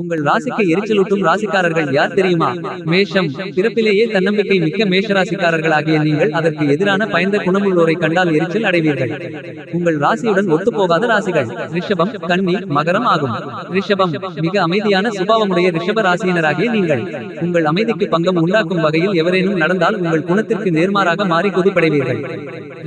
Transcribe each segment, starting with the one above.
உங்கள் ராசிக்கு எரிச்சலூட்டும் ராசிக்காரர்கள் யார் தெரியுமா? மேஷம். பிறப்பிலேயே தன்னம்பிக்கை மிக்க மேஷ ராசிக்காரர்களாகிய நீங்கள் அதற்கு எதிரான பயந்த குணமுள்ளோரை கண்டால் எரிச்சல் அடைவீர்கள். உங்கள் ராசியுடன் ஒத்துப்போகாத ராசிகள். ரிஷபம் கன்னி மகரம் ஆகும். ரிஷபம் மிக அமைதியான சுபாவமுடைய ரிஷப ராசியினராகிய நீங்கள். உங்கள் அமைதிக்கு பங்கம் உண்டாக்கும் வகையில் எவரேனும் நடந்தால் உங்கள் குணத்திற்கு நேர்மாறாக மாறி கொதிப்படைவீர்கள்.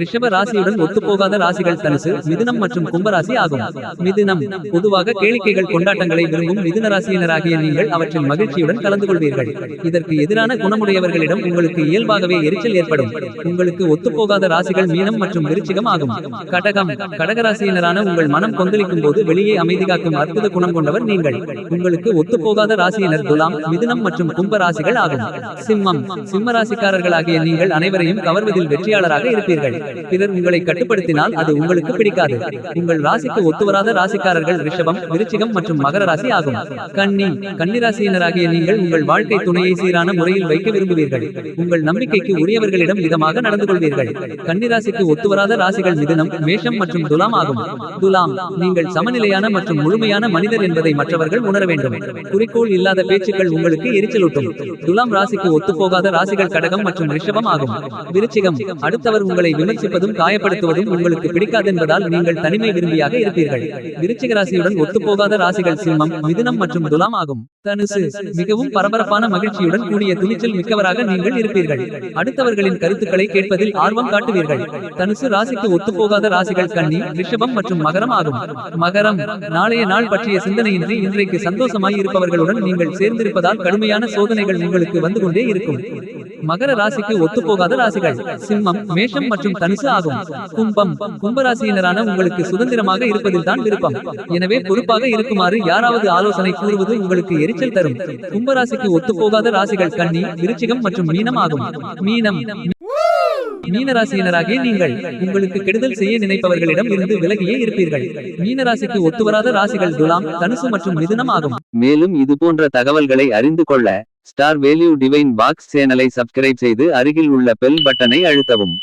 ரிஷப ராசியுடன் ஒத்துப்போகாத ராசிகள் தனுசு மிதுனம் மற்றும் கும்பராசி ஆகும். மிதுனம். பொதுவாக கேளிக்கைகள் கொண்டாட்டங்களை விரும்பும் மிதுன ராசியினராகிய நீங்கள் அவற்றில் மகிழ்ச்சியுடன் கலந்து கொள்வீர்கள் இதற்கு எதிரான குணமுடையவர்களிடம் உங்களுக்கு இயல்பாகவே எரிச்சல் ஏற்படும். உங்களுக்கு ஒத்துப்போகாத ராசிகள் மீனம் மற்றும் விருச்சிகம் ஆகும். கடகம் கடகராசியினரான உங்கள் மனம் கொந்தளிக்கும் போது வெளியே அமைதி காக்கும் அற்புத குணம் கொண்டவர் நீங்கள். உங்களுக்கு ஒத்துப்போகாத ராசியினர் துலாம் மிதுனம் மற்றும் கும்ப ராசிகள் ஆகும். சிம்மம் சிம்ம ராசிக்காரர்களாகிய நீங்கள் அனைவரையும் கவர்வதில் வெற்றியாளராக இருப்பீர்கள். பிறர் உங்களை கட்டுப்படுத்தினால் அது உங்களுக்கு பிடிக்காது. உங்கள் ராசிக்கு ஒத்துவராத ராசிக்காரர்கள் ரிஷபம் விருச்சிகம் மற்றும் மகர ராசி ஆகும். கண்ணி கன்னிராசியினராகிய நீங்கள் உங்கள் வாழ்க்கை துணையை சீரான முறையில் வைக்க விரும்புவீர்கள். உங்கள் நம்பிக்கைக்கு உரியவர்களிடம் விதமாக நடந்து கொள்வீர்கள். கன்னிராசிக்கு ஒத்துவராத ராசிகள் மிதனம் மேஷம் மற்றும் துலாம் ஆகும். துலாம் நீங்கள் சமநிலையான மற்றும் முழுமையான மனிதர் என்பதை மற்றவர்கள் உணர வேண்டும். குறிக்கோள் இல்லாத பேச்சுக்கள் உங்களுக்கு எரிச்சலூட்டும். துலாம் ராசிக்கு ஒத்துப்போகாத ராசிகள் கடகம் மற்றும் ரிஷபம் ஆகும். விருச்சிகம் அடுத்தவர் உங்களை விமர்சிப்பதும் காயப்படுத்துவதும் உங்களுக்கு பிடிக்காது என்பதால் நீங்கள் தனிமை விரும்பியாக இருப்பீர்கள். விருச்சிக ராசியுடன் ஒத்துப்போகாத ராசிகள் சிம்மம் மிதுனம் மற்றும் துலாம் ஆகும் தனுசு மிகவும் பரபரப்பான மகிழ்ச்சியுடன் கூடிய துணிச்சல் மிக்கவராக நீங்கள் இருப்பீர்கள். அடுத்தவர்களின் கருத்துக்களை கேட்பதில் ஆர்வம் காட்டுவீர்கள். தனுசு ராசிக்கு ஒத்துப்போகாத ராசிகள் கண்ணி ரிஷபம் மற்றும் மகரம் ஆகும். மகரம் நாளைய நாள் பற்றிய சிந்தனையின்றி இன்றைக்கு சந்தோஷமாய் இருப்பவர்களுடன் நீங்கள் சேர்ந்திருப்பதால் கடுமையான சோதனைகள் உங்களுக்கு வந்து கொண்டே இருக்கும். மகர ராசிக்கு ஒத்துப்போகாத ராசிகள். சிம்மம் மேஷம் மற்றும் தனுசு ஆகும். கும்பம் கும்பராசியினரான உங்களுக்கு சுதந்திரமாக இருப்பதில் தான் விருப்பம். எனவே பொறுப்பாக இருக்குமாறு யாராவது ஆலோசனை கூறுவது உங்களுக்கு எரிச்சல் தரும். கும்பராசிக்கு ஒத்துப்போகாத ராசிகள் கண்ணி விருச்சிகம் மற்றும் மீனம் ஆகும். மீனம் மீனராசியினராகிய நீங்கள் உங்களுக்கு கெடுதல் செய்ய நினைப்பவர்களிடம் இருந்து விலகியே இருப்பீர்கள். மீனராசிக்கு ஒத்துவராத ராசிகள் துலாம் தனுசு மற்றும் மிதுனம் ஆகும். மேலும் இது போன்ற தகவல்களை அறிந்து கொள்ள ஸ்டார் வேல்யூ டிவைன் பாக்ஸ் சேனலை சப்ஸ்கிரைப் செய்து அருகில் உள்ள பெல் பட்டனை அழுத்தவும்.